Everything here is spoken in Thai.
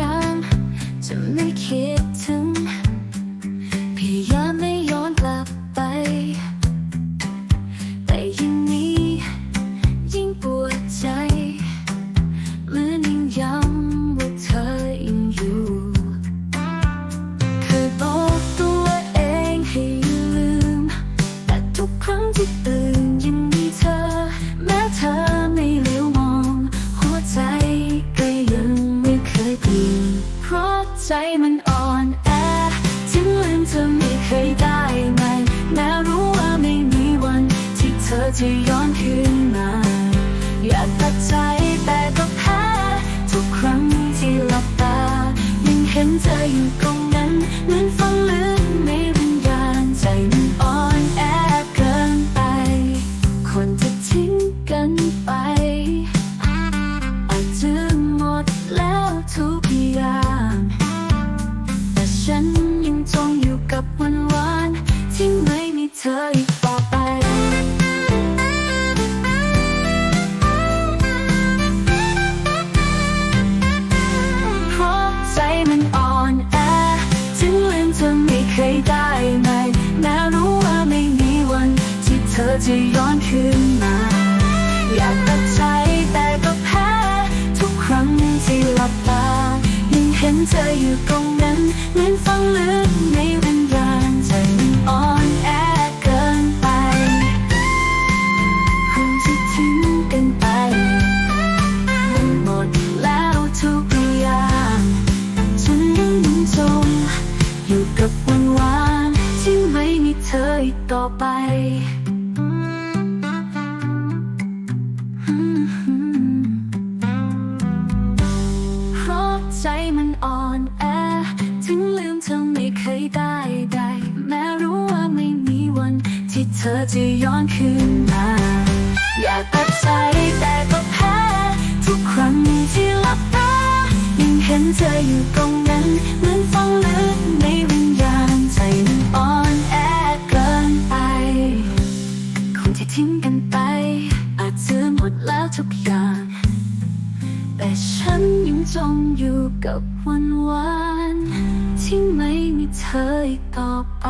ยามจะไม่คิดถึง พยายามไม่ย้อนกลับไป แต่ยิ่งนี้ ยิ่งปวดใจเหมือนยิ่งย้ำว่าเธอยังอยู่ เคยบอกตัวเองให้ลืม แต่ทุกครั้งที่ตื่ จะย้อนคืนมา อยากตัดใจแต่ก็แพ้ทุกครั้งที่หลับตา ยังเห็นเธออยู่ตรงนั้นเหมือนฝังลึกในวิญญาณใจมันอ่อนแอเกินไปคนจะทิ้งกันไป ไม่ได้ไหมแม้รู้ว่าไม่มีวัน ที่เธอจะย้อนคืนมา อยากตัดใจแต่ก็แพ้ ทุกครั้งที่หลับตา ยังเห็นเธออยู่ตรงนั้นเหมือนฝังลึกใน ต่อไปเพราะใจมันอ่อนแอ ถึงลืมเธอไม่เคยได้ใด แม้รู้ว่าไม่มีวัน ที่เธอจะย้อนคืนมา อยากตัดใจแต่ แต่ฉันยังจงอยู่กับวันวานๆที่ไม่มีเธออีกต่อไป